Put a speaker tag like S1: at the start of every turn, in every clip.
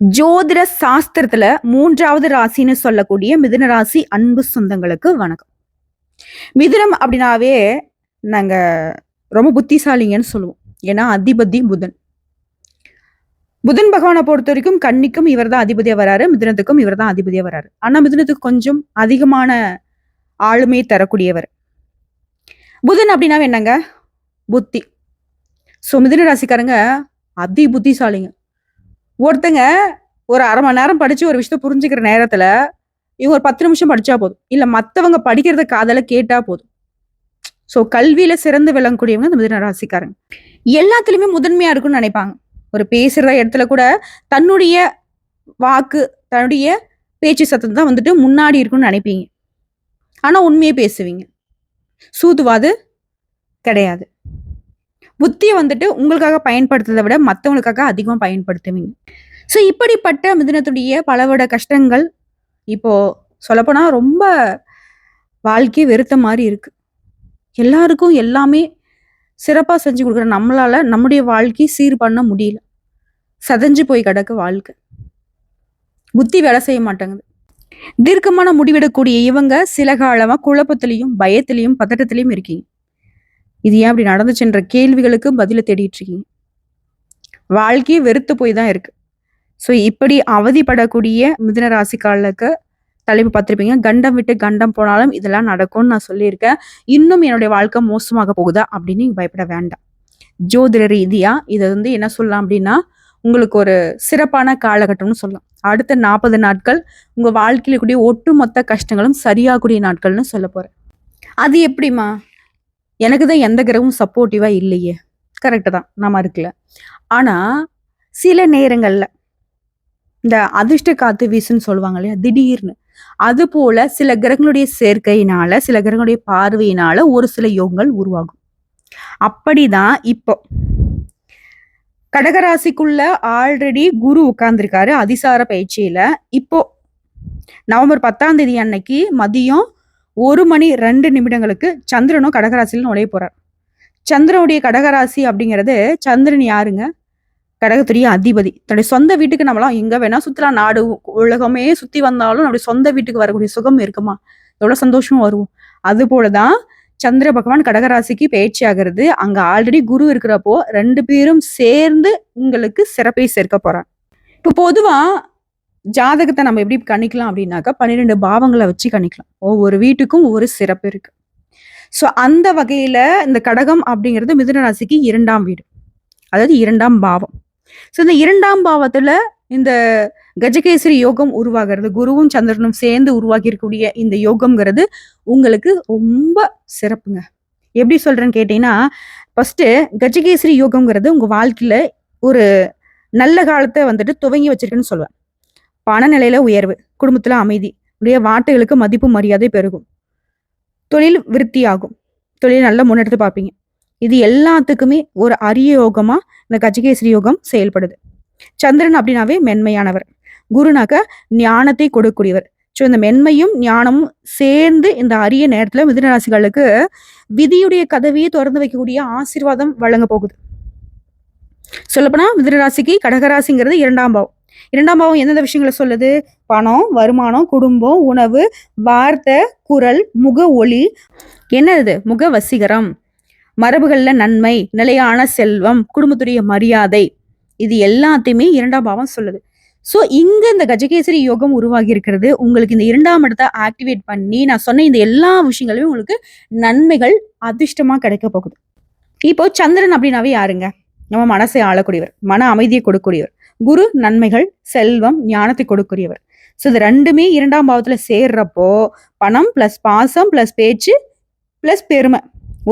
S1: ஜோதிட சாஸ்திரத்துல மூன்றாவது ராசின்னு சொல்லக்கூடிய மிதுன ராசி அன்பு சொந்தங்களுக்கு வணக்கம். மிதுனம் அப்படின்னாவே நாங்க ரொம்ப புத்திசாலிங்கன்னு சொல்லுவோம். ஏன்னா அதிபதி புதன். புதன் பகவானை பொறுத்த வரைக்கும் கன்னிக்கும் இவர் தான் அதிபதியா வராரு மிதுனத்துக்கும் இவர் தான் அதிபதியா வராரு. ஆனா மிதுனத்துக்கு கொஞ்சம் அதிகமான ஆளுமை தரக்கூடியவர். புதன் அப்படின்னா என்னங்க? புத்தி. ஸோ மிதுன ராசிக்காரங்க அதி புத்திசாலிங்க. ஒருத்தங்க ஒரு அரை மணி நேரம் படித்து ஒரு விஷயத்த புரிஞ்சுக்கிற நேரத்தில் இவங்க ஒரு பத்து நிமிஷம் படித்தா போதும். இல்லை மற்றவங்க படிக்கிறத காதல கேட்டால் போதும். ஸோ கல்வியில் சிறந்து விளங்கக்கூடியவங்க இந்த மிதன ராசிக்காரங்க. எல்லாத்துலேயுமே முதன்மையாக இருக்கும்னு நினைப்பாங்க. ஒரு பேசுகிற இடத்துல கூட தன்னுடைய வாக்கு தன்னுடைய பேச்சு சத்தம் தான் வந்துட்டு முன்னாடி இருக்குன்னு நினைப்பீங்க. ஆனால் உண்மையே பேசுவீங்க. சூதுவாது கிடையாது. புத்தியை வந்துட்டு உங்களுக்காக பயன்படுத்துறதை விட மற்றவங்களுக்காக அதிகமாக பயன்படுத்துவீங்க. ஸோ இப்படிப்பட்ட மிதுனத்துடைய பலவட கஷ்டங்கள் இப்போது சொல்லப்போனால் ரொம்ப வாழ்க்கையை வெறுத்த மாதிரி இருக்குது எல்லாருக்கும் எல்லாமே சிறப்பாக செஞ்சு கொடுக்குற நம்மளால் நம்முடைய வாழ்க்கை சீர் பண்ண முடியல. சதஞ்சு போய் கிடக்கு வாழ்க்கை. புத்தி வேலை செய்ய மாட்டேங்குது. தீர்க்கமான முடிவெடுக்கக்கூடிய இவங்க சில காலமாக குழப்பத்திலையும் பயத்திலையும் பதட்டத்திலையும் இருக்கீங்க. இது ஏன் அப்படி நடந்துச்சுன்ற கேள்விகளுக்கு பதில தேடிட்டு இருக்கீங்க வாழ்க்கையே வெறுத்து போய் தான் இருக்கு. ஸோ இப்படி அவதிப்படக்கூடிய மிதன ராசிக்காரர்களுக்கு தலைப்பு பார்த்துருப்பீங்க. கண்டம் விட்டு கண்டம் போனாலும் இதெல்லாம் நடக்கும்னு நான் சொல்லியிருக்கேன். இன்னும் என்னுடைய வாழ்க்கை மோசமாக போகுதா அப்படின்னு பயப்பட வேண்டாம். ஜோதிட ரீதியா இதை வந்து என்ன சொல்லலாம் அப்படின்னா உங்களுக்கு ஒரு சிறப்பான காலகட்டம்னு சொல்லலாம். அடுத்த நாற்பது நாட்கள் உங்க வாழ்க்கையில கூடிய ஒட்டுமொத்த கஷ்டங்களும் சரியாகக்கூடிய நாட்கள்னு சொல்ல போறேன். அது எப்படிமா எனக்கு தான் எந்த கிரகமும் சப்போர்ட்டிவாக இல்லையே. கரெக்டு தான். நம்ம இருக்கல ஆனால் சில நேரங்களில் இந்த அதிர்ஷ்ட காத்து வீசுன்னு சொல்லுவாங்க இல்லையா? திடீர்னு. அது போல சில கிரகங்களுடைய சேர்க்கையினால சில கிரகங்களுடைய பார்வையினால ஒரு சில யோகங்கள் உருவாகும். அப்படிதான் இப்போ. கடகராசிக்குள்ள ஆல்ரெடி குரு உட்கார்ந்துருக்காரு அதிசார பயிற்சியில. இப்போ நவம்பர் பத்தாம் தேதி அன்னைக்கு மதியம் ஒரு மணி ரெண்டு நிமிடங்களுக்கு சந்திரனும் கடகராசியில் நுழைய போறார். சந்திரனுடைய கடகராசி அப்படிங்கிறது சந்திரன் யாருங்க? கடகத்துடைய அதிபதி. தன்னுடைய சொந்த வீட்டுக்கு நம்மளாம் எங்க வேணா சுத்தலாம். நாடு உலகமே சுத்தி வந்தாலும் நம்முடைய சொந்த வீட்டுக்கு வரக்கூடிய சுகம் இருக்குமா? எவ்வளவு சந்தோஷமும் வருவோம். அது போலதான் சந்திர பகவான் கடகராசிக்கு பயிற்சி ஆகிறது அங்க ஆல்ரெடி குரு இருக்கிறப்போ ரெண்டு பேரும் சேர்ந்து உங்களுக்கு சிறப்பை சேர்க்க போறான் இப்போ பொதுவா ஜாதகத்தை நம்ம எப்படி கணிக்கலாம் அப்படின்னாக்கா பன்னிரெண்டு பாவங்களை வச்சு கணிக்கலாம். ஒவ்வொரு வீட்டுக்கும் ஒவ்வொரு சிறப்பு இருக்கு. ஸோ அந்த வகையில இந்த கடகம் அப்படிங்கிறது மிதுன ராசிக்கு இரண்டாம் வீடு. அதாவது இரண்டாம் பாவம். ஸோ இந்த இரண்டாம் பாவத்துல இந்த கஜகேசரி யோகம் உருவாகிறது. குருவும் சந்திரனும் சேர்ந்து உருவாக்கி இருக்கக்கூடிய இந்த யோகம்ங்கிறது உங்களுக்கு ரொம்ப சிறப்புங்க. எப்படி சொல்றேன்னு கேட்டீங்கன்னா ஃபர்ஸ்ட் கஜகேசரி யோகம்ங்கிறது உங்க வாழ்க்கையில ஒரு நல்ல காலத்தை வந்துட்டு துவங்கி வச்சிருக்குன்னு சொல்லுவேன். பணநிலையில உயர்வு குடும்பத்துல அமைதி உடைய வார்த்தைகளுக்கு மதிப்பு மரியாதை பெருகும். தொழில் விருத்தியாகும். தொழில் நல்லா முன்னெடுத்து பார்ப்பீங்க. இது எல்லாத்துக்குமே ஒரு அரிய யோகமா இந்த கஜகேசரி யோகம் செயல்படுது. சந்திரன் அப்படின்னாவே மென்மையானவர். குருனாக்க ஞானத்தை கொடுக்கக்கூடியவர். ஸோ இந்த மென்மையும் ஞானமும் சேர்ந்து இந்த அரிய நேரத்துல மிதுனராசிகளுக்கு விதியுடைய கதவியை திறந்து வைக்கக்கூடிய ஆசீர்வாதம் வழங்க போகுது. சொல்லப்போனா மிதுனராசிக்கு கடகராசிங்கிறது இரண்டாம் பாவம். இரண்டாம் பாவம் எந்தெந்த விஷயங்களை சொல்லுது? பணம் வருமானம் குடும்பம் உணவு வார்த்தை குரல் முக ஒளி. என்னது? முக வசீகரம். மரபுகளில் நன்மை நிலையான செல்வம் குடும்பத்துடைய மரியாதை. இது எல்லாத்தையுமே இரண்டாம் பாவம் சொல்லுது. ஸோ இங்க இந்த கஜகேசரி யோகம் உருவாகி இருக்கிறது. உங்களுக்கு இந்த இரண்டாம் இடத்தை ஆக்டிவேட் பண்ணி நான் சொன்ன இந்த எல்லா விஷயங்களுமே உங்களுக்கு நன்மைகள் அதிர்ஷ்டமா கிடைக்க போகுது. இப்போ சந்திரன் அப்படின்னாவே யாருங்க? நம்ம மனசை ஆளக்கூடியவர் மன அமைதியை கொடுக்கக்கூடியவர். குரு நன்மைகள் செல்வம் ஞானத்தை கொடுக்குரியவர். ஸோ இது ரெண்டுமே இரண்டாம் பாவத்துல சேர்றப்போ பணம் பிளஸ் பாசம் பிளஸ் பேச்சு பிளஸ் பெருமை.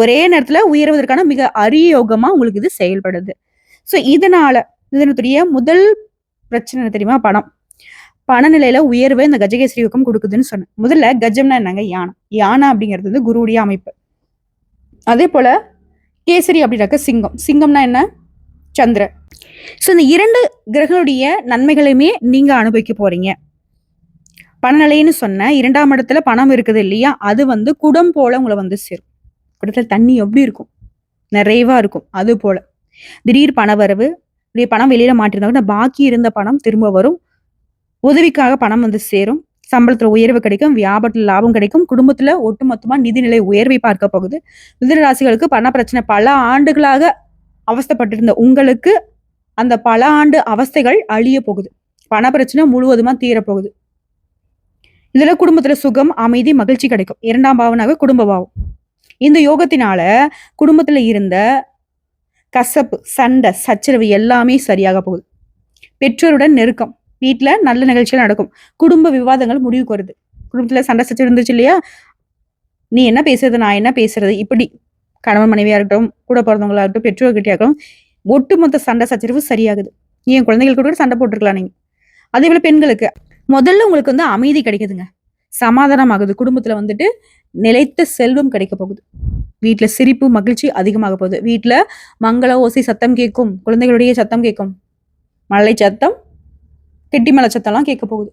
S1: ஒரே நேரத்துல உயர்வதற்கான மிக அரிய யோகமா உங்களுக்கு இது செயல்படுது. ஸோ இதனால இதனுடைய முதல் பிரச்சனை தெரியுமா? பணம். பணநிலையில உயர்வை இந்த கஜகேசரி யோகம் கொடுக்குதுன்னு சொன்னேன். முதல்ல கஜம்னா என்னங்க? யானை. யானை அப்படிங்கிறது வந்து குருவுடைய அமைப்பு. அதே போல கேசரி அப்படின்னாக்க சிங்கம். சிங்கம்னா என்ன? சந்திர ஸோ இந்த இரண்டு கிரகங்களுடைய நன்மைகளையுமே நீங்கள் அனுபவிக்க போகிறீங்க பணநிலைன்னு சொன்ன இரண்டாம் இடத்துல பணம் இருக்குது இல்லையா? அது வந்து குடம் போல உங்களை வந்து சேரும். குடத்தில் தண்ணி எப்படி இருக்கும்? நிறைவாக இருக்கும். அது போல. திடீர் பணவரவு இப்படி பணம் வெளியில் மாட்டிருந்தாங்க பாக்கி இருந்த பணம் திரும்ப வரும். உதவிக்காக பணம் வந்து சேரும். சம்பளத்தில் உயர்வு கிடைக்கும். வியாபாரத்தில் லாபம் கிடைக்கும். குடும்பத்தில் ஒட்டுமொத்தமாக நிதிநிலை உயர்வை பார்க்க போகுது. மிதுன ராசிகளுக்கு பண பிரச்சனை பல ஆண்டுகளாக அவஸ்தைப்பட்டிருந்த உங்களுக்கு அந்த பல ஆண்டு அவஸ்தைகள் அழிய போகுது. பண பிரச்சனை முழுவதுமா தீரப்போகுது இதுல குடும்பத்துல சுகம் அமைதி மகிழ்ச்சி கிடைக்கும். இரண்டாம் பாவனாக குடும்ப பாவம். இந்த யோகத்தினால குடும்பத்துல இருந்த கசப்பு சண்டை சச்சரவு எல்லாமே சரியாக போகுது. பெற்றோருடன் நெருக்கம். வீட்டுல நல்ல நிகழ்ச்சிகள் நடக்கும். குடும்ப விவாதங்கள் முடிவுக்கு வருது. குடும்பத்துல சண்டை சச்சரவு இருந்துச்சு இல்லையா? நீ என்ன பேசுறது நான் என்ன பேசுறது? இப்படி கணவன் மனைவியா இருக்கட்டும் கூட பிறந்தவங்களா இருக்கட்டும் பெற்றோர்கிட்டயா இருக்கட்டும் ஒட்டுமொத்த சண்டை சச்சரவு சரியாகுது. என் குழந்தைகள் கூட சண்டை போட்டிருக்கலாம் நீங்க. அதே போல பெண்களுக்கு. முதல்ல உங்களுக்கு வந்து அமைதி கிடைக்குதுங்க. சமாதானம் ஆகுது குடும்பத்துல வந்துட்டு நிலைத்த செல்வம் கிடைக்க போகுது. வீட்டுல சிரிப்பு மகிழ்ச்சி அதிகமாக போகுது. வீட்டுல மங்கள ஓசை சத்தம் கேட்கும். குழந்தைகளுடைய சத்தம் கேட்கும். மழை சத்தம் கெட்டிமலை சத்தம்லாம் கேட்க போகுது.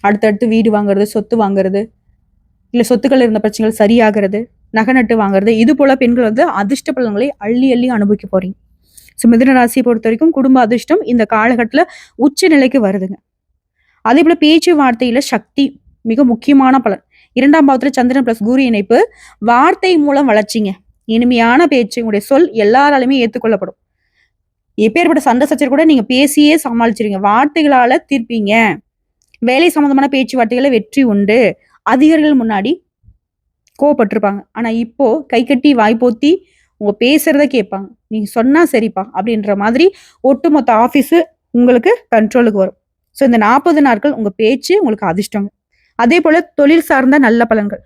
S1: அடுத்தடுத்து வீடு வாங்குறது சொத்து வாங்குறது இல்ல சொத்துக்கள் இருந்த பிரச்சனைகள் சரியாகிறது நகை நட்டு வாங்குறது இது போல பெண்கள் வந்து அதிர்ஷ்ட பலன்களை அள்ளி அள்ளி அனுபவிக்க போறீங்க. ஸோ மிதன ராசியை பொறுத்த வரைக்கும் குடும்ப அதிர்ஷ்டம் இந்த காலகட்டத்தில் உச்ச நிலைக்கு வருதுங்க. அதே போல பேச்சுவார்த்தையில சக்தி மிக முக்கியமான பலன். இரண்டாம் பாவத்துல சந்திரன் பிளஸ் குரு இணைப்பு வார்த்தை மூலம் வளர்ச்சிங்க. இனிமையான பேச்சு உங்களுடைய சொல் எல்லாராலுமே ஏற்றுக்கொள்ளப்படும். எப்பேற்பட்ட சண்டை சச்சர் கூட நீங்க பேசியே சமாளிச்சிருங்க வார்த்தைகளால தீர்ப்பீங்க. வேலை சம்பந்தமான பேச்சுவார்த்தைகளை வெற்றி உண்டு. அதிகாரிகள் முன்னாடி கோவப்பட்டிருப்பாங்க. ஆனா இப்போ கை கட்டி வாய்ப்போத்தி உங்க பேசுறத கேட்பாங்க நீங்க சொன்னா சரிப்பா அப்படின்ற மாதிரி ஒட்டுமொத்த ஆஃபீஸு உங்களுக்கு கண்ட்ரோலுக்கு வரும். ஸோ இந்த நாற்பது நாட்கள் உங்க பேச்சு உங்களுக்கு அதிர்ஷ்டங்க அதே போல தொழில் சார்ந்த நல்ல பலன்கள்.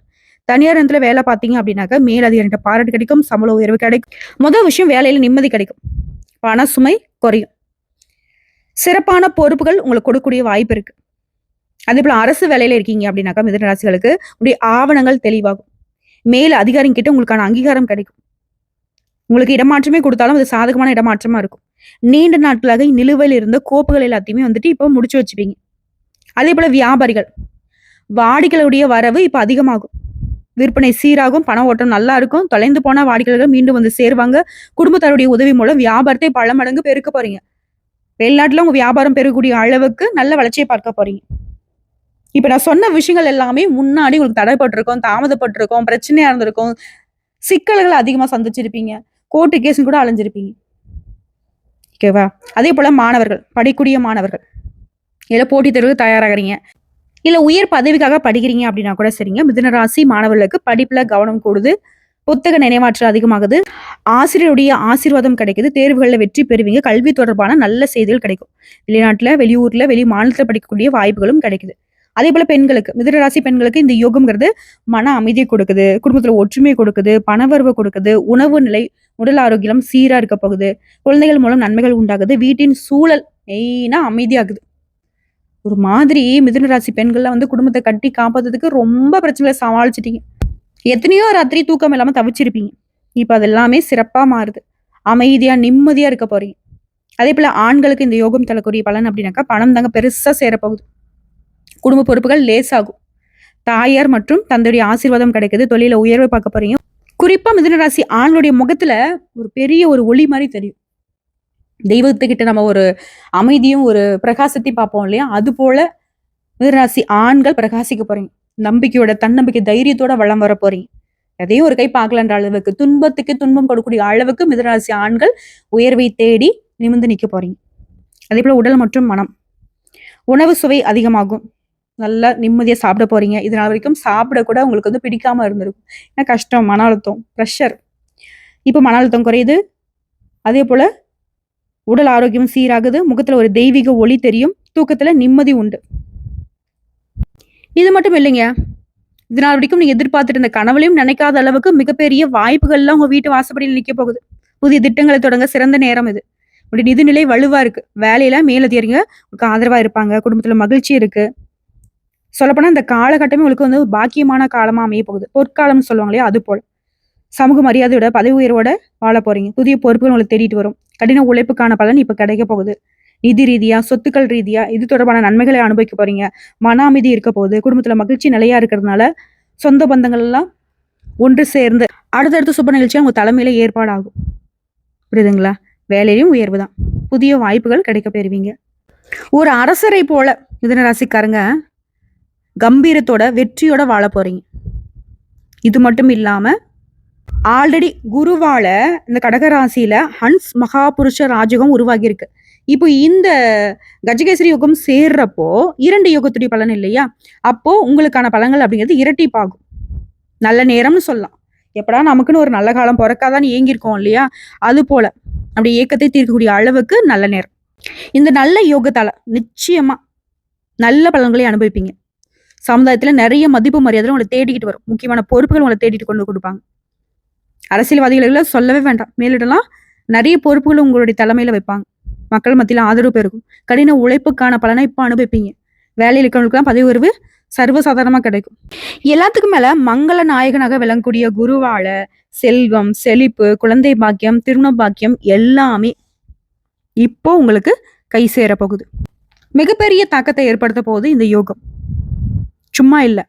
S1: தனியார் இடத்துல வேலை பார்த்தீங்க அப்படின்னாக்கா மேலதிகாரிகிட்ட பாராட்டு கிடைக்கும் சம்பள உயர்வு கிடைக்கும். முதல் விஷயம் வேலையில நிம்மதி கிடைக்கும். பண சுமை குறையும். சிறப்பான பொறுப்புகள் உங்களுக்கு கொடுக்கக்கூடிய வாய்ப்பு இருக்கு. அதே போல அரசு வேலையில இருக்கீங்க அப்படின்னாக்கா மிதன ராசிகளுக்கு உடைய ஆவணங்கள் தெளிவாகும். மேல் அதிகாரிங்க கிட்ட உங்களுக்கான அங்கீகாரம் கிடைக்கும். உங்களுக்கு இடமாற்றமே கொடுத்தாலும் அது சாதகமான இடமாற்றமா இருக்கும். நீண்ட நாட்களாக நிலுவையில் இருந்த கோப்புகள் எல்லாத்தையுமே வந்துட்டு இப்போ முடிச்சு வச்சுப்பீங்க. அதே போல வியாபாரிகள். வாடிக்கைகளுடைய வரவு இப்போ அதிகமாகும். விற்பனை சீராகும் பண ஓட்டம் நல்லா இருக்கும். தொலைந்து போன வாடிக்கையாளர்கள் மீண்டும் வந்து சேருவாங்க. குடும்பத்தாருடைய உதவி மூலம் வியாபாரத்தை பல மடங்கு பெருக்க போறீங்க. வெளிநாட்டுல உங்க வியாபாரம் பெருகக்கூடிய அளவுக்கு நல்ல வளர்ச்சியை பார்க்க போறீங்க. இப்ப நான் சொன்ன விஷயங்கள் எல்லாமே முன்னாடி உங்களுக்கு தடைப்பட்டிருக்கும் தாமதப்பட்டிருக்கும் பிரச்சனையா இருந்திருக்கும். சிக்கல்களை அதிகமா சந்திச்சிருப்பீங்க. கோர்ட்டு கேஸ் கூட அலைஞ்சிருப்பீங்க. ஓகேவா? அதே போல் மாணவர்கள் படிக்கூடிய மாணவர்கள். இல்லை போட்டித் தேர்வுக்கு தயாராகிறீங்க. இல்லை உயர் பதவிக்காக படிக்கிறீங்க அப்படின்னா கூட சரிங்க. மிதுனராசி மாணவர்களுக்கு படிப்பில் கவனம் கூடுது. புத்தக நினைவாற்றல் அதிகமாகுது. ஆசிரியருடைய ஆசீர்வாதம் கிடைக்குது. தேர்வுகளில் வெற்றி பெறுவீங்க. கல்வி தொடர்பான நல்ல செய்திகள் கிடைக்கும். வெளிநாட்டில் வெளியூரில் வெளி மாநிலத்தில் படிக்கக்கூடிய வாய்ப்புகளும் கிடைக்குது. அதே போல பெண்களுக்கு மிதனராசி பெண்களுக்கு இந்த யோகம்ங்கிறது மன அமைதியை கொடுக்குது. குடும்பத்தில் ஒற்றுமை கொடுக்குது. பணவரவு கொடுக்குது. உணவு நிலை உடல் ஆரோக்கியம் சீராக இருக்க போகுது. குழந்தைகள் மூலம் நன்மைகள் உண்டாகுது. வீட்டின் சூழல் மெயினாக அமைதியாகுது. ஒரு மாதிரி மிதுன ராசி பெண்கள்லாம் வந்து குடும்பத்தை கட்டி காப்பாத்துறதுக்கு ரொம்ப பிரச்சனைகளை சமாளிச்சிட்டீங்க. எத்தனையோ ராத்திரி தூக்கம் இல்லாமல் தவிச்சிருப்பீங்க. இப்போ அது எல்லாமே மாறுது. அமைதியாக நிம்மதியாக இருக்க போறீங்க. அதே போல் ஆண்களுக்கு இந்த யோகம் தரக்கூடிய பலன் அப்படின்னாக்கா பணம் தாங்க பெருசாக சேரப்போகுது. குடும்ப பொறுப்புகள் லேசாகும். தாயார் மற்றும் தந்தையுடைய ஆசீர்வாதம் கிடைக்குது. தொழில உயர்வை பார்க்க போறீங்க. குறிப்பாக மிதனராசி ஆண்களுடைய முகத்தில் ஒரு பெரிய ஒரு ஒளி மாதிரி தெரியும். தெய்வத்துக்கிட்ட நம்ம ஒரு அமைதியும் ஒரு பிரகாசத்தையும் பார்ப்போம் இல்லையா? அது போல மிதுனராசி ஆண்கள் பிரகாசிக்க போறீங்க. நம்பிக்கையோட தன்னம்பிக்கை தைரியத்தோட வளம் வர போறீங்க. எதையும் ஒரு கை பார்க்கலன்ற அளவுக்கு துன்பத்துக்கு துன்பம் கொடுக்கக்கூடிய அளவுக்கு மிதராசி ஆண்கள் உயர்வை தேடி நிமிர்ந்து நிற்க போறீங்க. அதே போல உடல் மற்றும் மனம். உணவு சுவை அதிகமாகும். நல்லா நிம்மதியாக சாப்பிட போறீங்க. இதனால் வரைக்கும் சாப்பிட கூட உங்களுக்கு வந்து பிடிக்காம இருந்திருக்கும். ஏன்னா கஷ்டம் மன அழுத்தம் ப்ரெஷர் இப்போ மன அழுத்தம் குறையுது. அதே போல உடல் ஆரோக்கியம் சீராகுது. முகத்துல ஒரு தெய்வீக ஒளி தெரியும். தூக்கத்தில் நிம்மதி உண்டு. இது மட்டும் இல்லைங்க. இதனால் வரைக்கும் நீங்க எதிர்பார்த்துட்டு இருந்த கனவுலையும் நினைக்காத அளவுக்கு மிகப்பெரிய வாய்ப்புகள்லாம் உங்கள் வீட்டு வாசப்படியில் நிற்க போகுது. புதிய திட்டங்களை தொடங்க சிறந்த நேரம் இது. உங்களுடைய நிதிநிலை வலுவாக இருக்கு. வேலையில மேலதிகாரிங்க உங்களுக்கு ஆதரவாக இருப்பாங்க. குடும்பத்தில் மகிழ்ச்சி இருக்கு. சொல்லப்போனால் இந்த காலகட்டமே உங்களுக்கு வந்து பாக்கியமான காலமாக அமைய போகுது. பொற்காலம்னு சொல்லுவாங்க இல்லையா அது போல். சமூக மரியாதையோட பதவி உயர்வோட வாழ போறீங்க. புதிய பொறுப்புகள் உங்களுக்கு தேடிட்டு வரும். கடின உழைப்புக்கான பலன் இப்போ கிடைக்க போகுது. நிதி ரீதியா சொத்துக்கள் ரீதியா இது தொடர்பான நன்மைகளை அனுபவிக்க போறீங்க. மன அமைதி இருக்க போகுது. குடும்பத்துல மகிழ்ச்சி நிலையா இருக்கிறதுனால சொந்த பந்தங்கள் எல்லாம் ஒன்று சேர்ந்து அடுத்தடுத்த சுப நிகழ்ச்சியா உங்க தலைமையில ஏற்பாடாகும். புரியுதுங்களா? வேலையிலும் உயர்வு தான். புதிய வாய்ப்புகள் கிடைக்க பெறுவீங்க. ஒரு அரசரை போல மிதுன ராசிக்காரங்க கம்பீரத்தோட வெற்றியோட வாழ போறீங்க. இது மட்டும் இல்லாம ஆல்ரெடி குருவால இந்த கடகராசியில ஹன்ஸ் மகாபுருஷ ராஜகம் உருவாகியிருக்கு. இப்போ இந்த கஜகேசரி யோகம் சேர்றப்போ இரண்டு யோகத்துடைய பலன் இல்லையா? அப்போ உங்களுக்கான பலன்கள் அப்படிங்கிறது இரட்டிப்பாகும். நல்ல நேரம்னு சொல்லலாம். எப்படா நமக்குன்னு ஒரு நல்ல காலம் பிறக்காதான் ஏங்கியிருக்கோம் இல்லையா? அது போல. அப்படி ஏக்கத்தை தீர்க்கக்கூடிய அளவுக்கு நல்ல நேரம். இந்த நல்ல யோகத்தால நிச்சயமா நல்ல பலன்களை அனுபவிப்பீங்க. சமுதாயத்துல நிறைய மதிப்பு மரியாதை உங்களை தேடிக்கிட்டு வரும். முக்கியமான பொறுப்புகள் உங்களை தேடிட்டு கொண்டு கொடுப்பாங்க. அரசியல்வாதிகளை சொல்லவே வேண்டாம். மேலிடலாம் நிறைய பொறுப்புகள் உங்களுடைய தலைமையில வைப்பாங்க. மக்கள் மத்தியில ஆதரவு பெருகும். கடின உழைப்புக்கான பலனை இப்போ அனுபவிப்பீங்க. வேலையில் இருக்கிறவங்களுக்குலாம் பதவி உயர்வு சர்வசாதாரணமாக கிடைக்கும். எல்லாத்துக்கும் மேல மங்கள நாயகனாக விளங்கக்கூடிய குருவால செல்வம் செழிப்பு குழந்தை பாக்கியம் திருமண பாக்கியம் எல்லாமே இப்போ உங்களுக்கு கை சேர போகுது மிகப்பெரிய தாக்கத்தை ஏற்படுத்த போகுது இந்த யோகம். சும்மா இல்லை.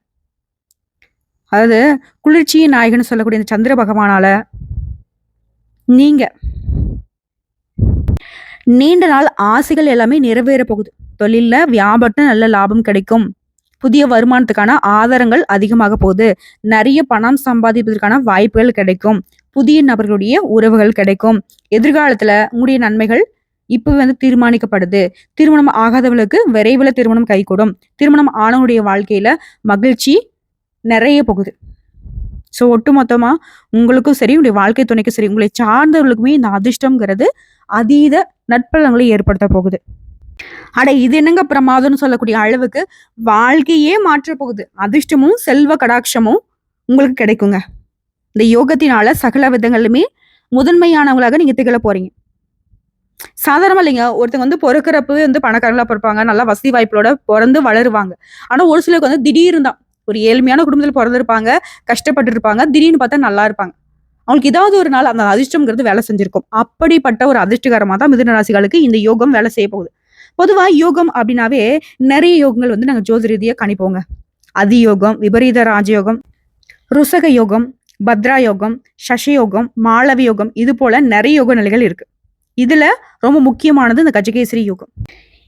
S1: அதாவது குளிர்ச்சியின் நாயகன்னு சொல்லக்கூடிய இந்த சந்திர பகவானால நீங்க நீண்ட நாள் ஆசைகள் எல்லாமே நிறைவேற போகுது. தொழிலில் வியாபாரத்துல நல்ல லாபம் கிடைக்கும். புதிய வருமானத்துக்கான ஆதாரங்கள் அதிகமாக போகுது. நிறைய பணம் சம்பாதிப்பதற்கான வாய்ப்புகள் கிடைக்கும். புதிய நபர்களுடைய உறவுகள் கிடைக்கும். எதிர்காலத்தில் உங்களுடைய நன்மைகள் இப்போ வந்து தீர்மானிக்கப்படுது. திருமணம் ஆகாதவர்களுக்கு விரைவில் திருமணம் கைகூடும். திருமணம் ஆனவனுடைய வாழ்க்கையில மகிழ்ச்சி நிறைய போகுது. ஸோ ஒட்டுமொத்தமா உங்களுக்கும் சரி உங்களுடைய வாழ்க்கை துணைக்கும் சரி உங்களை சார்ந்தவர்களுக்குமே இந்த அதிர்ஷ்டம்ங்கிறது அதீத நட்பலங்களை ஏற்படுத்த போகுது. அட இது என்னங்க பிரமாதம்னு சொல்லக்கூடிய அளவுக்கு வாழ்க்கையே மாற்ற போகுது. அதிர்ஷ்டமும் செல்வ கடாட்சமும் உங்களுக்கு கிடைக்குங்க. இந்த யோகத்தினால சகல விதங்களுமே முதன்மையானவங்களாக நீங்க திகழ போறீங்க. சாதாரணமா இல்லைங்க. ஒருத்தங்க வந்து பிறக்கிறப்பவே வந்து பணக்காரங்களா பிறப்பாங்க. நல்லா வசதி வாய்ப்புகளோட பிறந்து வளருவாங்க. ஆனா ஒரு சிலருக்கு வந்து திடீர்னு தான். ஒரு ஏழ்மையான குடும்பத்தில் பிறந்திருப்பாங்க கஷ்டப்பட்டு இருப்பாங்க திடீர்னு பார்த்தா நல்லா இருப்பாங்க. அவங்களுக்கு ஏதாவது ஒரு நாள் அந்த அதிர்ஷ்டம்ங்கிறது வேலை செஞ்சிருக்கும். அப்படிப்பட்ட ஒரு அதிர்ஷ்டகரமாக தான் மிதுன ராசிகளுக்கு இந்த யோகம் வேலை செய்ய போகுது. பொதுவாக யோகம் அப்படின்னாவே நிறைய யோகங்கள் வந்து நாங்கள் ஜோதி ரீதியாக கணிப்போங்க. அதியோகம் விபரீத ராஜயோகம் ருசக யோகம் பத்ரா யோகம் சஷயோகம் மாளவி யோகம் இது போல நிறைய யோக நிலைகள் இருக்கு. இதில் ரொம்ப முக்கியமானது இந்த கஜகேசரி யோகம்.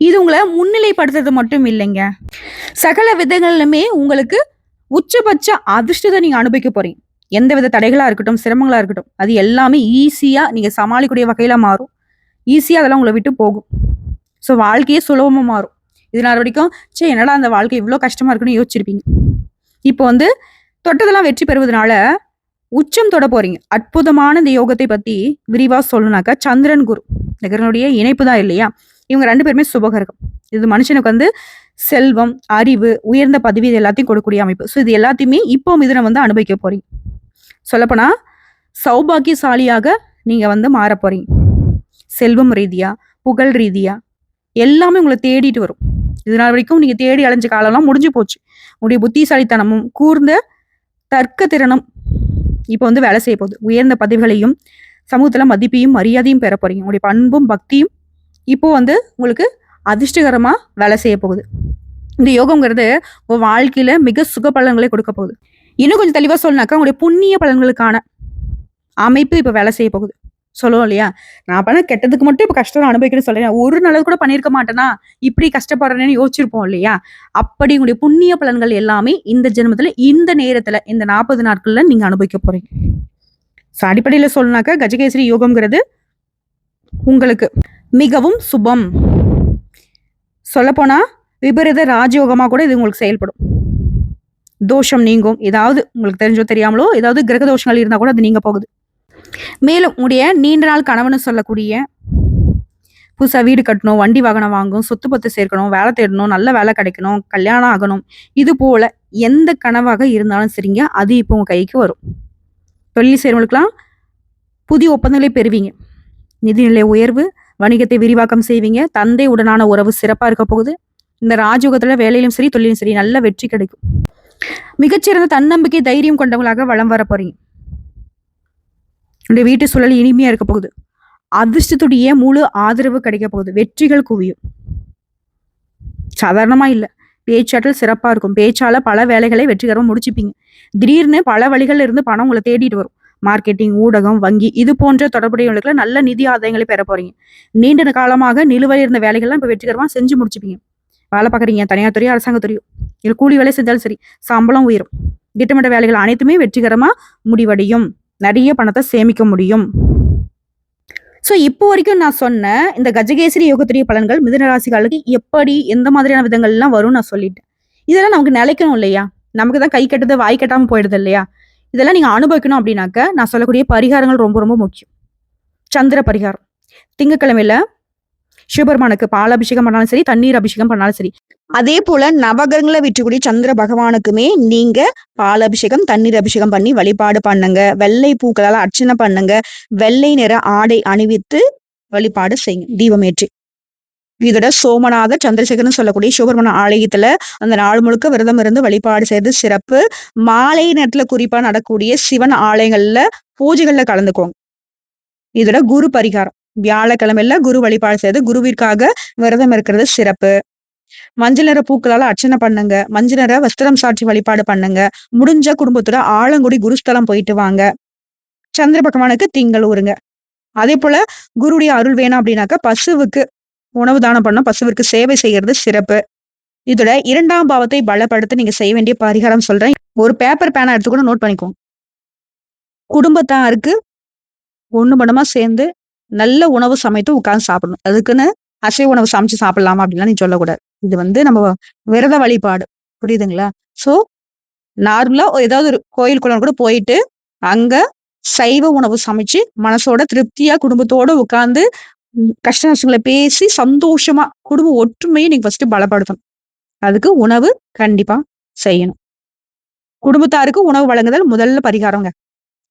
S1: இது உங்களை முன்னிலைப்படுத்துறது மட்டும் இல்லைங்க. சகல விதங்களிலுமே உங்களுக்கு உச்சபட்ச அதிர்ஷ்டத்தை நீங்கள் அனுபவிக்க போறீங்க. எந்த வித தடைகளாக இருக்கட்டும் சிரமங்களாக இருக்கட்டும் அது எல்லாமே ஈஸியாக நீங்கள் சமாளிக்கக்கூடிய வகையில் மாறும். ஈஸியாக அதெல்லாம் உங்களை விட்டு போகும். ஸோ வாழ்க்கையே சுலபமாக மாறும். இதனால வரைக்கும் சே என்னடா அந்த வாழ்க்கை இவ்வளோ கஷ்டமாக இருக்குன்னு யோசிச்சிருப்பீங்க. இப்போ வந்து தொட்டதெல்லாம் வெற்றி பெறுவதனால உச்சம் தொட போறீங்க. அற்புதமான இந்த யோகத்தை பத்தி விரிவா சொல்லணும்னாக்கா சந்திரன் குரு நகரனுடைய இணைப்பு தான் இல்லையா? இவங்க ரெண்டு பேருமே சுபகரகம். இது மனுஷனுக்கு வந்து செல்வம் அறிவு உயர்ந்த பதவி இது எல்லாத்தையும் கொடுக்கக்கூடிய அமைப்பு. ஸோ இது எல்லாத்தையுமே இப்போ மிதுனம் வந்து அனுபவிக்க போறீங்க. சொல்லப்போனா சௌபாகியசாலியாக நீங்க வந்து மாற போறீங்க. செல்வம் ரீதியா புகழ் ரீதியா எல்லாமே உங்களை தேடிட்டு வரும். இதனால் வரைக்கும் நீங்க தேடி அலைஞ்ச காலம்லாம் முடிஞ்சு போச்சு. உங்களுடைய புத்திசாலித்தனமும் கூர்ந்த தர்க்க திறனும் இப்போ வந்து வேலை செய்ய போகுது. உயர்ந்த பதவிகளையும் சமூகத்தில் மதிப்பையும் மரியாதையும் பெற போறீங்க. உங்களுடைய பண்பும் பக்தியும் இப்போ வந்து உங்களுக்கு அதிர்ஷ்டகரமாக வேலை செய்ய போகுது. இந்த யோகங்கிறது உங்கள் வாழ்க்கையில் மிக சுக பலன்களை கொடுக்க போகுது. இன்னும் கொஞ்சம் தெளிவாக சொல்லனாக்கா உங்களுடைய புண்ணிய பலன்களுக்கான அமைப்பு இப்போ வேலை செய்ய போகுது. சொல்லுவோம் இல்லையா? நான் பண்ண கெட்டதுக்கு மட்டும் இப்போ கஷ்டம் அனுபவிக்கணும்னு சொல்கிறேன் ஒரு நல்லது கூட பண்ணியிருக்க மாட்டேனா இப்படி கஷ்டப்படுறேன்னு யோசிச்சிருப்போம் இல்லையா? அப்படி உங்களுடைய புண்ணிய பலன்கள் எல்லாமே இந்த ஜென்மத்தில் இந்த நேரத்தில் இந்த நாற்பது நாட்களில் நீங்கள் அனுபவிக்க போகிறீங்க ஸோ அடிப்படையில் சொல்லனாக்கா கஜகேசரி யோகம்ங்கிறது உங்களுக்கு மிகவும் சுபம். சொல்லப்போனால் விபரீத ராஜயோகமாக கூட இது உங்களுக்கு செயல்படும். தோஷம் நீங்கும். ஏதாவது உங்களுக்கு தெரிஞ்சோ தெரியாமலோ ஏதாவது கிரக தோஷங்கள் இருந்தால் கூட அது நீங்கள் போகுது. மேலும் உடைய நீண்ட நாள் கனவுன்னு சொல்லக்கூடிய புதுசாக வீடு கட்டணும் வண்டி வாகனம் வாங்கணும் சொத்து பத்து சேர்க்கணும் வேலை தேடணும் நல்ல வேலை கிடைக்கணும் கல்யாணம் ஆகணும். இது போல எந்த கனவாக இருந்தாலும் சரிங்க அது இப்போ உங்க கைக்கு வரும். தொழில் செய்கிறவங்களுக்குலாம் புதிய ஒப்பந்தங்களை பெறுவீங்க. நிதிநிலை உயர்வு வணிகத்தை விரிவாக்கம் செய்வீங்க தந்தை உடனான உறவு சிறப்பாக இருக்க போகுது. இந்த ராஜயோகத்தில் வேலையிலும் சரி தொழிலும் சரி நல்ல வெற்றி கிடைக்கும். மிகச்சிறந்த தன்னம்பிக்கை தைரியம் கொண்டவங்களாக வளம் வர போறீங்க. உங்களுடைய வீட்டு சூழல் இனிமையா இருக்க போகுது. அதிர்ஷ்டத்துடைய முழு ஆதரவு கிடைக்க போகுது. வெற்றிகள் குவியும். சாதாரணமா இல்ல. பேச்சாற்றல் சிறப்பா இருக்கும். பேச்சால பல வேலைகளை வெற்றிகரமாக முடிச்சுப்பீங்க. திடீர்னு பல வழிகள்ல இருந்து பணம் உங்களை தேடிட்டு வரும். மார்க்கெட்டிங், ஊடகம், வங்கி இது போன்ற தொடர்புடையவர்களுக்கு நல்ல நிதி ஆதாயங்களை பெற போறீங்க. நீண்ட காலமாக நிலுவையில் இருந்த வேலைகள்லாம் இப்ப வெற்றிகரமா செஞ்சு முடிச்சுப்பீங்க. வேலை பார்க்குறீங்க, தனியார் துறையோ, அரசாங்க துறையோ, இல்லை கூலி வேலை செஞ்சாலும் சரி, சம்பளம் உயரும். திட்டமிட்ட வேலைகள் அனைத்துமே வெற்றிகரமாக முடிவடையும். நிறைய பணத்தை சேமிக்க முடியும். ஸோ இப்போ வரைக்கும் நான் சொன்ன இந்த கஜகேசரி யோகத்துடைய பலன்கள் மிதனராசிகளுக்கு எப்படி, எந்த மாதிரியான விதங்கள்லாம் வரும்னு நான் சொல்லிட்டேன். இதெல்லாம் நமக்கு நிலைக்கணும் இல்லையா? நமக்கு தான் கை கட்டுது, வாய் கட்டாமல் போயிடுது இல்லையா? இதெல்லாம் நீங்கள் அனுபவிக்கணும் அப்படின்னாக்க, நான் சொல்லக்கூடிய பரிகாரங்கள் ரொம்ப ரொம்ப முக்கியம். சந்திர பரிகாரம். திங்கக்கிழமையில சிவபெருமானுக்கு பால் அபிஷேகம் பண்ணாலும் சரி, தண்ணீர் அபிஷேகம் பண்ணாலும் சரி.
S2: அதே போல நவகிரகங்களை விற்றுக்கூடிய சந்திர பகவானுக்குமே நீங்க பால் அபிஷேகம், தண்ணீர் அபிஷேகம் பண்ணி வழிபாடு பண்ணுங்க. வெள்ளை பூக்களால அர்ச்சனை பண்ணுங்க. வெள்ளை நிற ஆடை அணிவித்து வழிபாடு செய்யுங்க. தீபமேற்றி. இதோட சோமநாத சந்திரசேகர்னு சொல்லக்கூடிய சிவபெருமான ஆலயத்துல அந்த நாள் முழுக்க விரதம் இருந்து வழிபாடு செய்யறது சிறப்பு. மாலை நேரத்துல குறிப்பா நடக்கக்கூடிய சிவன் ஆலயங்கள்ல பூஜைகள்ல கலந்துக்கோங்க. இதோட குரு பரிகாரம். வியாழக்கிழமையில குரு வழிபாடு செய்து குருவிற்காக விரதம் இருக்கிறது சிறப்பு. மஞ்சள் நிற பூக்களால அர்ச்சனை பண்ணுங்க. மஞ்சள் நிற வஸ்திரம் சாற்றி வழிபாடு பண்ணுங்க. முடிஞ்ச குடும்பத்தோட ஆலங்குடி குருஸ்தலம் போயிட்டு வாங்க. சந்திர பகவானுக்கு திங்கள் ஊருங்க. அதே போல குருடைய அருள் வேணும் அப்படின்னாக்கா பசுவுக்கு உணவு தானம் பண்ணோம் பசுவிற்கு சேவை செய்யறது சிறப்பு. இதோட இரண்டாம் பாவத்தை பலப்படுத்த நீங்க செய்ய வேண்டிய பரிகாரம் சொல்றேன். ஒரு பேப்பர், பேனா எடுத்து கூட நோட் பண்ணிக்கோங்க. குடும்பத்தாருக்கு ஒண்ணு மடமா சேர்ந்து நல்ல உணவு சமைத்து உட்காந்து சாப்பிடணும். அதுக்குன்னு அசைவ உணவு சமைச்சு சாப்பிடலாமா அப்படின்லாம் நீ சொல்லக்கூடாது. இது வந்து நம்ம விரத வழிபாடு. புரியுதுங்களா? ஸோ நார்மலா ஏதாவது ஒரு கோயில், குளம் கூட போயிட்டு, அங்க சைவ உணவு சமைச்சு, மனசோட திருப்தியா குடும்பத்தோட உட்காந்து கஷ்ட நஷ்டங்களை பேசி சந்தோஷமா குடும்ப ஒற்றுமையை நீங்க ஃபர்ஸ்ட் பலப்படுத்தணும். அதுக்கு உணவு கண்டிப்பா செய்யணும். குடும்பத்தாருக்கு உணவு வழங்குதல் முதல்ல பரிகாரங்க.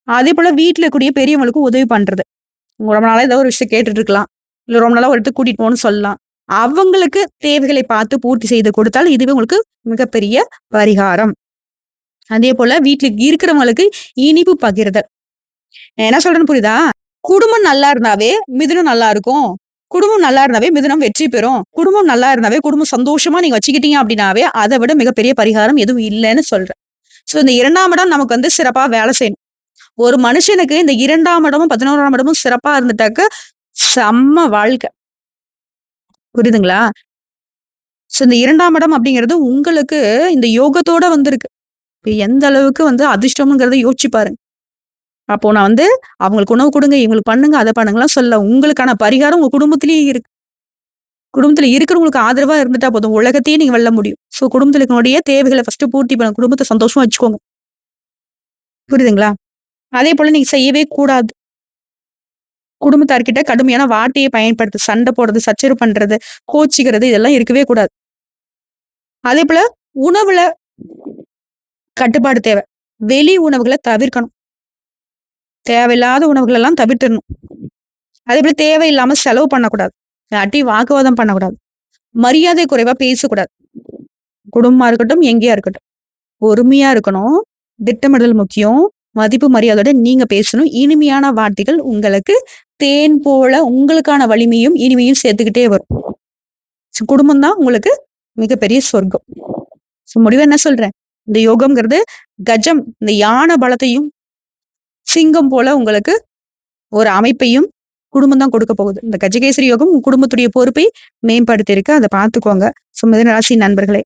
S2: அதே போல வீட்டுல கூடிய பெரியவங்களுக்கு உதவி பண்றது. ரொம்ப நாளா ஏதோ ஒரு விஷயம் கேட்டுட்டு இருக்கலாம். இல்ல ரொம்ப நாளா ஒரு இடத்துக்கு கூட்டிட்டு போகணும்னு சொல்லலாம். அவங்களுக்கு தேவைகளை பார்த்து பூர்த்தி செய்து கொடுத்தால் இதுவே உங்களுக்கு மிகப்பெரிய பரிகாரம். அதே போல வீட்டுல இருக்கிறவங்களுக்கு இனிப்பு பகிர்தல். நான் என்ன சொல்றேன்னு புரியுதா? குடும்பம் நல்லா இருந்தாவே மிதுனம் நல்லா இருக்கும். குடும்பம் நல்லா இருந்தாவே மிதுனம் வெற்றி பெறும். குடும்பம் நல்லா இருந்தாவே குடும்பம் சந்தோஷமா நீங்க வச்சுக்கிட்டீங்க அப்படின்னாவே, அதை விட மிகப்பெரிய பரிகாரம் எதுவும் இல்லைன்னு சொல்றேன். சோ இந்த இரண்டாம் இடம் நமக்கு வந்து சிறப்பா வேலை செய்யணும். ஒரு மனுஷனுக்கு இந்த இரண்டாம் இடமும், 11ஆம் இடமும் சிறப்பா இருந்துட்டாக்க செம்ம வாழ்க்கை. புரியுதுங்களா? ஸோ இந்த இரண்டாம் இடம் அப்படிங்கிறது உங்களுக்கு இந்த யோகத்தோட வந்திருக்கு. இப்ப எந்த அளவுக்கு வந்து அதிர்ஷ்டம்ங்கிறத யோசிச்சு பாருங்க. அப்போ நான் வந்து அவங்களுக்கு உணவு கொடுங்க இவங்களுக்கு பண்ணுங்க, அதை பண்ணுங்கலாம் சொல்ல உங்களுக்கான பரிகாரம் உங்க குடும்பத்திலேயே இருக்கு. குடும்பத்துல இருக்கிறவங்களுக்கு ஆதரவா இருந்துட்டா போதும். உலகத்தையே நீங்க வெல்ல முடியும். ஸோ குடும்பத்துல தேவைகளை தேவைகள பூர்த்தி பண்ண குடும்பத்தை சந்தோஷமா வச்சுக்கோங்க. புரியுதுங்களா? அதே போல நீங்க செய்யவே கூடாது. குடும்பத்தார்கிட்ட கடுமையான வார்த்தையை பயன்படுத்து சண்டை போடுறது, சச்சரவு பண்றது, கோச்சிக்கிறது இதெல்லாம் இருக்கவே கூடாது. அதே போல உணவுல கட்டுப்பாடு தேவை. வெளி உணவுகளை தவிர்க்கணும். தேவையில்லாத உணவுகள் எல்லாம் தவிர்த்துடணும். அதே போல தேவையில்லாம செலவு பண்ணக்கூடாது. அட்டி வாக்குவாதம் பண்ணக்கூடாது. மரியாதை குறைவா பேசக்கூடாது. குடும்பமா இருக்கட்டும், எங்கேயா இருக்கட்டும். பொறுமையா இருக்கணும். திட்டமிடல் முக்கியம். மதிப்பு மரியாதையோட நீங்க பேசணும். இனிமையான வார்த்தைகள் உங்களுக்கு தேன் போல உங்களுக்கான வலிமையும், இனிமையும் சேர்த்துக்கிட்டே வரும். குடும்பம் தான் உங்களுக்கு மிகப்பெரிய சொர்க்கம். ஸோ முடிவா என்ன சொல்றேன்? இந்த யோகம்ங்கிறது கஜம் இந்த யானை பலத்தையும், சிங்கம் போல உங்களுக்கு ஒரு அமைப்பையும் குடும்பம் தான் கொடுக்க போகுது. இந்த கஜகேசரி யோகம் குடும்பத்துடைய பொறுப்பை மேம்படுத்தியிருக்கு. அதை பார்த்துக்கோங்க. ஸோ மிதுன ராசி நண்பர்களே.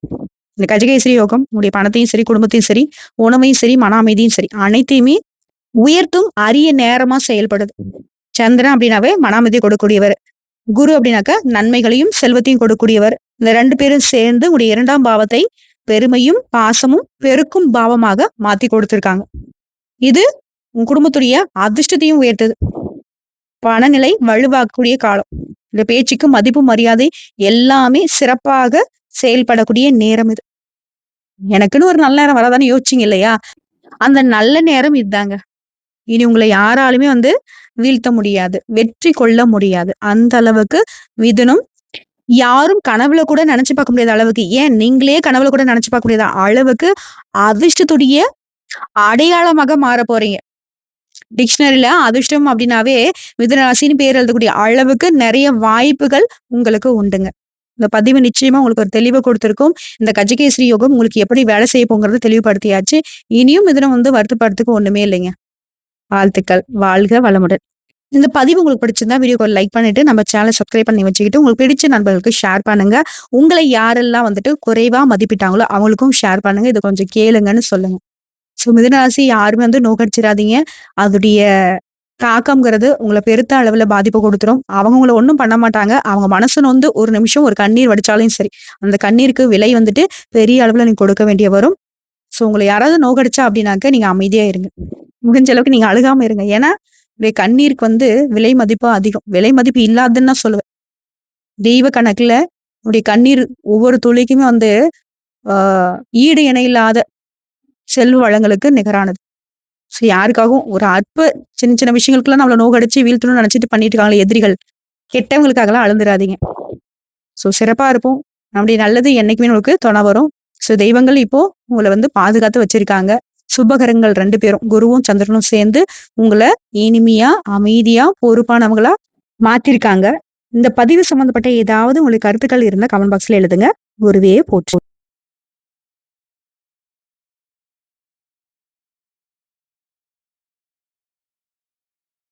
S2: இந்த கஜகேசரி யோகம் உங்களுடைய பணத்தையும் சரி, குடும்பத்தையும் சரி, உணவையும் சரி, மன அமைதியும் சரி, அனைத்தையுமே உயர்த்தும் அரிய நேரமா செயல்படுது. சந்திரன் அப்படின்னாவே மன அமைதி கொடுக்கக்கூடியவர். குரு அப்படின்னாக்க நன்மைகளையும், செல்வத்தையும் கொடுக்கக்கூடியவர். இந்த ரெண்டு பேரும் சேர்ந்து உங்களுடைய இரண்டாம் பாவத்தை பெருமையும், பாசமும் பெருக்கும் பாவமாக மாத்தி கொடுத்திருக்காங்க. இது உங்க குடும்பத்துடைய அதிர்ஷ்டத்தையும் உயர்த்துது. பணநிலை வலுவாக்கக்கூடிய காலம். இந்த பேச்சுக்கு மதிப்பு, மரியாதை எல்லாமே சிறப்பாக செயல்படக்கூடிய நேரம் இது. எனக்குன்னு ஒரு நல்ல நேரம் வரதானே யோசிச்சிங்க இல்லையா? அந்த நல்ல நேரம் இதாங்க. இனி உங்களை யாராலுமே வந்து வீழ்த்த முடியாது. வெற்றி கொள்ள முடியாது. அந்த அளவுக்கு மிதுனம் யாரும் கனவுல கூட நினைச்சு பார்க்க முடியாத அளவுக்கு, ஏன் நீங்களே கனவுல கூட நினைச்சு பார்க்க முடியாத அளவுக்கு அதிர்ஷ்டத்துடைய அடையாளமாக மாற போறீங்க. டிக்ஷனரியில அதிர்ஷ்டம் அப்படின்னாவே மிதுனராசின்னு பேர் எழுதக்கூடிய அளவுக்கு நிறைய வாய்ப்புகள் உங்களுக்கு உண்டுங்க. இந்த பதிவு நிச்சயமா உங்களுக்கு ஒரு தெளிவை கொடுத்துருக்கும். இந்த கஜகேசரி யோகம் உங்களுக்கு எப்படி வேலை செய்ய போங்கிறத தெளிவுபடுத்தியாச்சு. இனியும் மிதுனம் வந்து வருத்தப்படுறதுக்கு ஒண்ணுமே இல்லைங்க. வாழ்த்துக்கள். வாழ்க வளமுடன். இந்த பதிவு உங்களுக்கு பிடிச்சிருந்தா வீடியோக்கு லைக் பண்ணிட்டு நம்ம சேனலை சப்ஸ்கிரைப் பண்ணி வச்சுக்கிட்டு உங்களுக்கு பிடிச்ச நண்பர்களுக்கு ஷேர் பண்ணுங்க. உங்களை யாரெல்லாம் வந்துட்டு குறைவா மதிப்பிட்டாங்களோ அவங்களுக்கும் ஷேர் பண்ணுங்க. இது கொஞ்சம் கேளுங்கன்னு சொல்லுங்க. ஸோ மிதனராசி யாருமே வந்து நோக்கடிச்சிடாதீங்க அதோடைய தாக்கம்ங்கிறது உங்களை பெருத்த அளவுல பாதிப்பு கொடுத்துரும். அவங்க உங்களை ஒன்றும் பண்ண மாட்டாங்க. அவங்க மனசு வந்து ஒரு நிமிஷம் ஒரு கண்ணீர் வடிச்சாலும் சரி அந்த கண்ணீருக்கு விலை வந்துட்டு பெரிய அளவுல நீங்க கொடுக்க வேண்டிய வரும். ஸோ உங்களை யாராவது நோக்கடிச்சா அப்படின்னாக்க நீங்க அமைதியா இருங்க. முடிஞ்ச அளவுக்கு நீங்க அழுகாம இருங்க. ஏன்னா கண்ணீருக்கு வந்து விலை மதிப்பு அதிகம். விலை மதிப்பு இல்லாதுன்னு தான் சொல்லுவேன். தெய்வ கணக்குல உங்களுடைய கண்ணீர் ஒவ்வொரு துளிக்குமே வந்து ஆஹ் ஈடு இணை இல்லாத செல்வ வளங்களுக்கு நிகரானது. ஸோ யாருக்காகவும் ஒரு அற்ப சின்ன சின்ன விஷயங்களுக்குலாம் நம்மளை நோகடிச்சு வீழ்த்தணும்னு நினைச்சிட்டு பண்ணிட்டு இருக்காங்களே எதிரிகள் கெட்டவங்களுக்காகலாம் அழுந்துடாதீங்க ஸோ சிறப்பா இருப்போம். நம்முடைய நல்லது என்னைக்குமே உங்களுக்கு துணை வரும். ஸோ தெய்வங்கள் இப்போ உங்களை வந்து பாதுகாத்து வச்சிருக்காங்க. சுபகரங்கள் ரெண்டு பேரும் குருவும் சந்திரனும் சேர்ந்து உங்களை இனிமையா அமைதியா பொறுப்பானவங்களா மாத்திருக்காங்க இந்த பதிவு சம்பந்தப்பட்ட ஏதாவது உங்களுக்கு கருத்துக்கள் இருந்தால் கமெண்ட் பாக்ஸ்ல எழுதுங்க. குருவே போற்று.